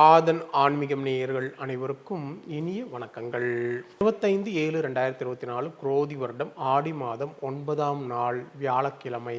ஆதன் ஆன்மீகம் நேயர்கள் அனைவருக்கும் இனிய வணக்கங்கள். இருபத்தைந்து ஏழு ரெண்டாயிரத்தி இருபத்தி நாலு குரோதி வருடம் ஆடி மாதம் ஒன்பதாம் நாள் வியாழக்கிழமை.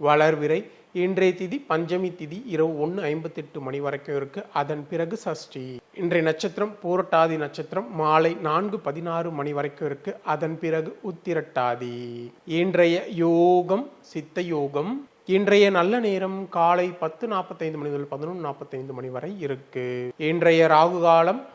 வளர்விரை இன்றைய திதி பஞ்சமி திதி இரவு ஒன்று ஐம்பத்தெட்டு மணி வரைக்கும் இருக்கு. அதன் பிறகு சஷ்டி. இன்றைய நட்சத்திரம் பூரட்டாதி நட்சத்திரம் மாலை நான்கு பதினாறு மணி வரைக்கும் இருக்கு. அதன் பிறகு உத்திரட்டாதி. இன்றைய யோகம் சித்த யோகம் இன்றைய நல்ல நேரம் காலை பத்து நாற்பத்தைந்து மணி முதல் பதினொன்று நாற்பத்தைந்து மணி வரை இருக்கு. இன்றைய ராகு காலம்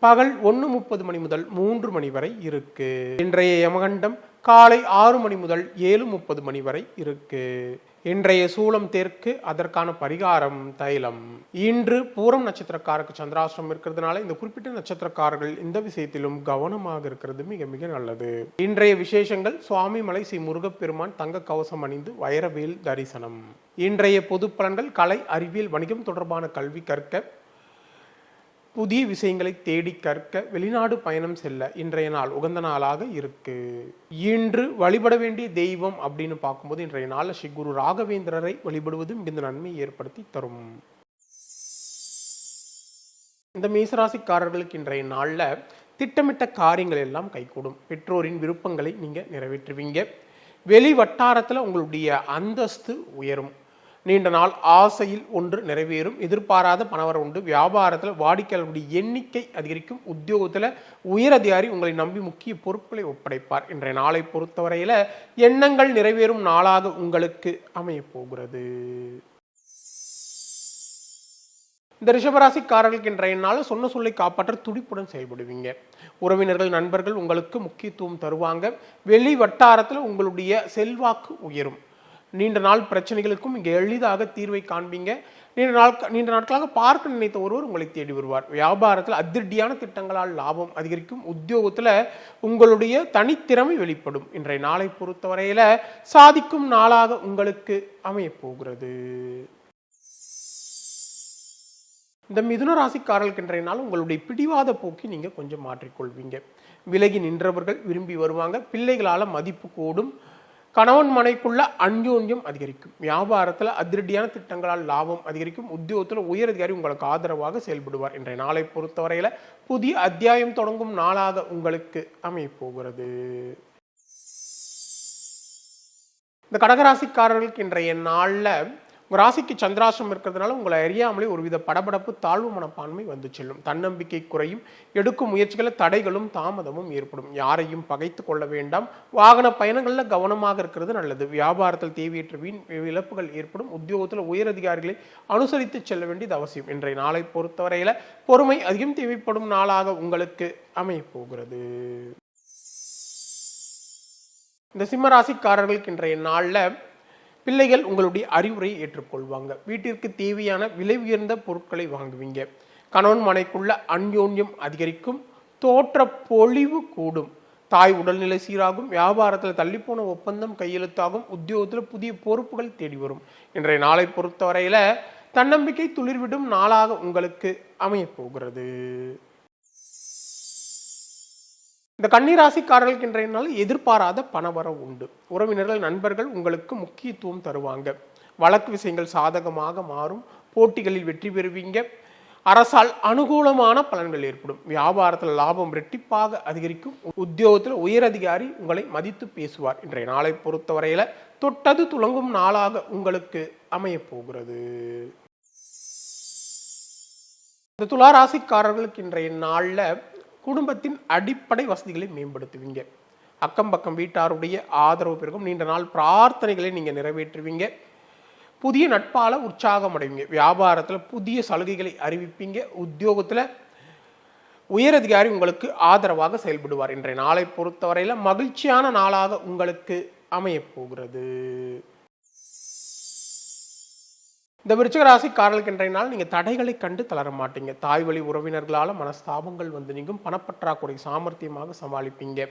பகல் ஒன்று முப்பது மணி முதல் மூன்று மணி வரை இருக்கு. இன்றைய யமகண்டம் காலை ஆறு மணி முதல் ஏழு முப்பது மணி வரை இருக்கு. இன்றைய சூலம் தெற்கு அதற்கான பரிகாரம் தைலம். இன்று பூரம் நட்சத்திரக்காரருக்கு சந்திராசிரம் இருக்கிறதுனால இந்த குறிப்பிட்ட நட்சத்திரக்காரர்கள் இந்த விஷயத்திலும் கவனமாக இருக்கிறது மிக மிக நல்லது. இன்றைய விசேஷங்கள் சுவாமி மலை ஸ்ரீ முருகப்பெருமான் தங்க கவசம் அணிந்து வைரவேல் தரிசனம். இன்றைய பொது பலன்கள் கலை அறிவியல் வணிகம் தொடர்பான கல்வி கற்க புதிய விஷயங்களை தேடி கற்க வெளிநாடு பயணம் செல்ல இன்றைய நாள் உகந்த நாளாக இருக்கு. இன்று வழிபட வேண்டிய தெய்வம் அப்படின்னு பார்க்கும்போது இன்றைய நாளில் ஸ்ரீ குரு ராகவேந்திரரை வழிபடுவது மிகுந்த நன்மை ஏற்படுத்தி தரும். இந்த மேசராசிக்காரர்களுக்கு இன்றைய நாளில் திட்டமிட்ட காரியங்கள் எல்லாம் கைகூடும். பெற்றோரின் விருப்பங்களை நீங்கள் நிறைவேற்றுவீங்க. வெளி வட்டாரத்தில் உங்களுடைய அந்தஸ்து உயரும். நீண்ட நாள் ஆசையில் ஒன்று நிறைவேறும். எதிர்பாராத பணவரம் உண்டு. வியாபாரத்தில் வாடிக்கையாளர்களுடைய எண்ணிக்கை அதிகரிக்கும். உத்தியோகத்தில் உயரதிகாரி உங்களை நம்பி முக்கிய பொறுப்புகளை ஒப்படைப்பார். இன்றைய நாளை பொறுத்தவரையில் எண்ணங்கள் நிறைவேறும் நாளாக உங்களுக்கு அமையப்போகிறது இந்த ரிஷபராசிக்காரர்களுக்கு இன்றைய நாள் சொன்ன சொல்லை காப்பாற்ற துடிப்புடன் செயல்படுவீங்க. உறவினர்கள் நண்பர்கள் உங்களுக்கு முக்கியத்துவம் தருவாங்க. வெளி வட்டாரத்தில் உங்களுடைய செல்வாக்கு உயரும். நீண்ட நாள் பிரச்சனைகளுக்கும் இங்கே எளிதாக தீர்வை காண்பீங்க. நீண்ட நாள் நீண்ட நாட்களாக பார்க்க நினைத்த ஒருவர் உங்களை தேடி வருவார். வியாபாரத்தில் அதிரடியான திட்டங்களால் லாபம் அதிகரிக்கும். உத்தியோகத்தில் உங்களுடைய தனித்திறமை வெளிப்படும். இன்றைய நாளை பொறுத்தவரையில் சாதிக்கும் நாளாக உங்களுக்கு அமையப்போகிறது இந்த மிதுன ராசிக்காரர்களுக்கு இன்றைய நாள் உங்களுடைய பிடிவாத போக்கை நீங்கள் கொஞ்சம் மாற்றிக்கொள்வீங்க. விலகி நின்றவர்கள் விரும்பி வருவாங்க. பிள்ளைகளால் மதிப்பு கூடும். கணவன் மனைக்குள்ள அன்யோன்யம் அதிகரிக்கும். வியாபாரத்தில் அதிரடியான திட்டங்களால் லாபம் அதிகரிக்கும். உத்தியோகத்தில் உயர் அதிகாரி உங்களுக்கு ஆதரவாக செயல்படுவார். என்ற நாளை பொறுத்தவரையில் புதிய அத்தியாயம் தொடங்கும் நாளாக உங்களுக்கு அமையப் போகிறது இந்த கடகராசிக்காரர்களுக்கு இன்றைய நாளில் உங்கள் ராசிக்கு சந்திராசிரம் இருக்கிறதுனால உங்களை அறியாமலே ஒருவித படபடப்பு தாழ்வு மனப்பான்மை வந்து செல்லும். தன்னம்பிக்கை குறையும். எடுக்கும் முயற்சிகளில் தடைகளும் தாமதமும் ஏற்படும். யாரையும் பகைத்து கொள்ள வேண்டாம். வாகன பயணங்களில் கவனமாக இருக்கிறது நல்லது. வியாபாரத்தில் தேவையற்ற வீண் இழப்புகள் ஏற்படும். உத்தியோகத்தில் உயரதிகாரிகளை அனுசரித்து செல்ல வேண்டியது அவசியம். இன்றைய நாளை பொறுத்தவரையில் பொறுமை அதிகம் தேவைப்படும் நாளாக உங்களுக்கு அமையப்போகிறது இந்த சிம்மராசிக்காரர்களுக்கு இன்றைய நாளில் பிள்ளைகள் உங்களுடைய அறிவுரையை ஏற்றுக்கொள்வாங்க. வீட்டிற்கு தேவையான விலை உயர்ந்த பொருட்களை வாங்குவீங்க. கணவன் மனைக்குள்ள அன்யோன்யம் அதிகரிக்கும். தோற்ற பொழிவு கூடும். தாய் உடல்நிலை சீராகும். வியாபாரத்தில் தள்ளிப்போன ஒப்பந்தம் கையெழுத்தாகும். உத்தியோகத்தில் புதிய பொறுப்புகள் தேடி வரும். இன்றைய நாளை பொறுத்தவரையில் தன்னம்பிக்கை துளிர்விடும் நாளாக உங்களுக்கு அமையப் போகிறது இந்த கன்னிராசிக்காரர்களுக்கு இன்றைய நாள் எதிர்பாராத பணவரம் உண்டு. உறவினர்கள் நண்பர்கள் உங்களுக்கு முக்கியத்துவம் தருவாங்க. வழக்கு விஷயங்கள் சாதகமாக மாறும். போட்டிகளில் வெற்றி பெறுவீங்க. அரசால் அனுகூலமான பலன்கள் ஏற்படும். வியாபாரத்தில் லாபம் ரெட்டிப்பாக அதிகரிக்கும். உத்தியோகத்தில் உயரதிகாரி உங்களை மதித்து பேசுவார். இன்றைய நாளை பொறுத்தவரையில தொட்டது துளங்கும் நாளாக உங்களுக்கு அமையப் போகிறது. இந்த துளாராசிக்காரர்களுக்கு இன்றைய நாளில் குடும்பத்தின் அடிப்படை வசதிகளை மேம்படுத்துவீங்க. அக்கம் பக்கம் வீட்டாருடைய ஆதரவு பெருகும். நீண்ட நாள் பிரார்த்தனைகளை நீங்கள் நிறைவேற்றுவீங்க. புதிய நட்பால் உற்சாகம் அடைவீங்க வியாபாரத்தில் புதிய சலுகைகளை அறிவிப்பீங்க. உத்தியோகத்தில் உயரதிகாரி உங்களுக்கு ஆதரவாக செயல்படுவார். இன்றைய நாளை பொறுத்தவரையில் மகிழ்ச்சியான நாளாக உங்களுக்கு அமையப் போகிறது. இந்த விருச்சிக ராசிக்காரர்களுக்கு இன்றைய நாள் நீங்கள் தடைகளை கண்டு தளர மாட்டீங்க தாய் வழி உறவினர்களால் மனஸ்தாபங்கள் வந்து நீங்கும் பணப்பற்றாக்குறை சாமர்த்தியமாக சமாளிப்பீங்க.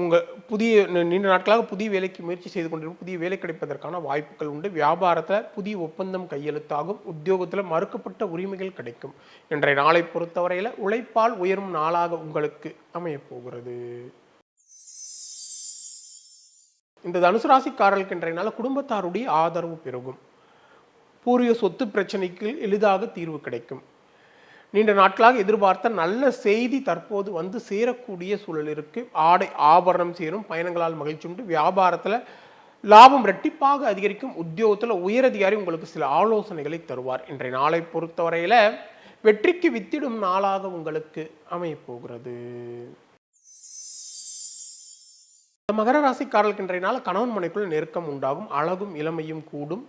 உங்கள் புதிய நீண்ட நாட்களாக புதிய வேலைக்கு முயற்சி செய்து கொண்டிருக்கும் புதிய வேலை கிடைப்பதற்கான வாய்ப்புகள் உண்டு. வியாபாரத்தில் புதிய ஒப்பந்தம் கையெழுத்தாகும் உத்தியோகத்தில் மறுக்கப்பட்ட உரிமைகள் கிடைக்கும். இன்றைய நாளை பொறுத்தவரையில் உழைப்பால் உயரும் நாளாக உங்களுக்கு அமையப்போகிறது. இந்த தனுசு ராசிக்காரர்களுக்கு இன்றைய நாள் குடும்பத்தாருடைய ஆதரவு பெருகும். பூர்வீக சொத்து பிரச்சனைக்கு எளிதாக தீர்வு கிடைக்கும். நீண்ட நாட்களாக எதிர்பார்த்த நல்ல செய்தி தற்போது வந்து சேரக்கூடிய சூழல் இருக்கு. ஆடை ஆபரணம் சேரும் பயணங்களால் மகிழ்ச்சி உண்டு. வியாபாரத்தில் லாபம் ரெட்டிப்பாக அதிகரிக்கும். உத்தியோகத்தில் உயரதிகாரி உங்களுக்கு சில ஆலோசனைகளை தருவார். இன்றைய நாளை பொறுத்தவரையில் வெற்றிக்கு வித்திடும் நாளாக உங்களுக்கு அமையப்போகிறது மகர ராசிக்காரர்களுக்கு இன்றைய நாள் கணவன் மனைக்குள் நெருக்கம் உண்டாகும். அழகும் இளமையும் கூடும்.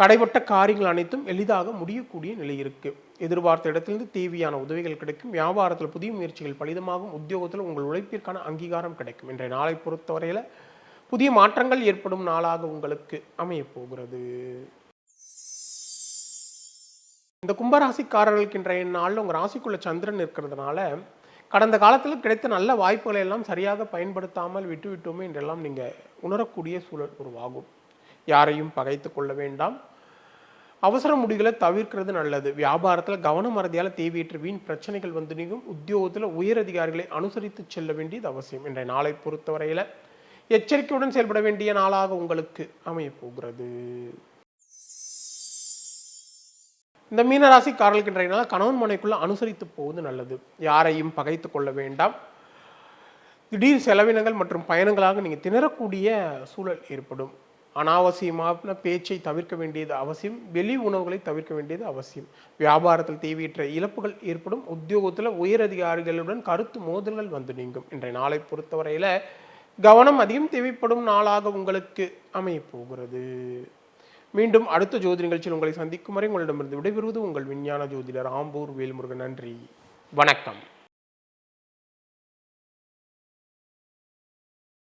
தடைப்பட்ட காரியங்கள் அனைத்தும் எளிதாக முடியக்கூடிய நிலை இருக்கு. எதிர்பார்த்த இடத்திலிருந்து தேவையான உதவிகள் கிடைக்கும். வியாபாரத்தில் புதிய முயற்சிகள் பலிதமாகும். உத்தியோகத்தில் உங்கள் உழைப்பிற்கான அங்கீகாரம் கிடைக்கும். இன்றைய நாளை பொறுத்தவரையில புதிய மாற்றங்கள் ஏற்படும் நாளாக உங்களுக்கு அமையப்போகிறது இந்த கும்பராசிக்காரர்களுக்கு இன்றைய நாளில் உங்கள் ராசிக்குள்ள சந்திரன் இருக்கிறதுனால கடந்த காலத்தில் கிடைத்த நல்ல வாய்ப்புகளை எல்லாம் சரியாக பயன்படுத்தாமல் விட்டுவிட்டோமே என்றெல்லாம் நீங்கள் உணரக்கூடிய சூழல் உருவாகும். யாரையும் பகைத்து கொள்ள வேண்டாம். அவசர முடிவுகளை தவிர்க்கிறது நல்லது. வியாபாரத்தில் கவனம் மறதியால் தேவையற்ற வீண் பிரச்சனைகள் வந்து நீங்கும். உத்தியோகத்தில் உயர் அதிகாரிகளை அனுசரித்து செல்ல வேண்டியது அவசியம். இன்றைய நாளை பொறுத்தவரையில் எச்சரிக்கையுடன் செயல்பட வேண்டிய நாளாக உங்களுக்கு அமையப்போகிறது இந்த மீனராசி இன்றைய நாள் கணவன் மனைக்குள்ள அனுசரித்து போவது நல்லது. யாரையும் பகைத்து கொள்ள வேண்டாம். திடீர் செலவினங்கள் மற்றும் பயணங்களாக நீங்கள் திணறக்கூடிய சூழல் ஏற்படும். அனாவசியமான பேச்சை தவிர்க்க வேண்டியது அவசியம் வெளி உணவுகளை தவிர்க்க வேண்டியது அவசியம். வியாபாரத்தில் தேவையற்ற இழப்புகள் ஏற்படும் உத்தியோகத்தில் உயர் அதிகாரிகளுடன் கருத்து மோதல்கள் வந்து நீங்கும். இன்றைய நாளை பொறுத்தவரையில் கவனம் அதிகம் தேவைப்படும் நாளாக உங்களுக்கு அமையப்போகிறது மீண்டும் அடுத்த ஜோதி நிகழ்ச்சியில் உங்களை சந்திக்கும் வரை உங்களிடமிருந்து விடைபெறுவது உங்கள் விஞ்ஞான ஜோதிடர் ஆம்பூர் வேல்முருகன். நன்றி. வணக்கம்.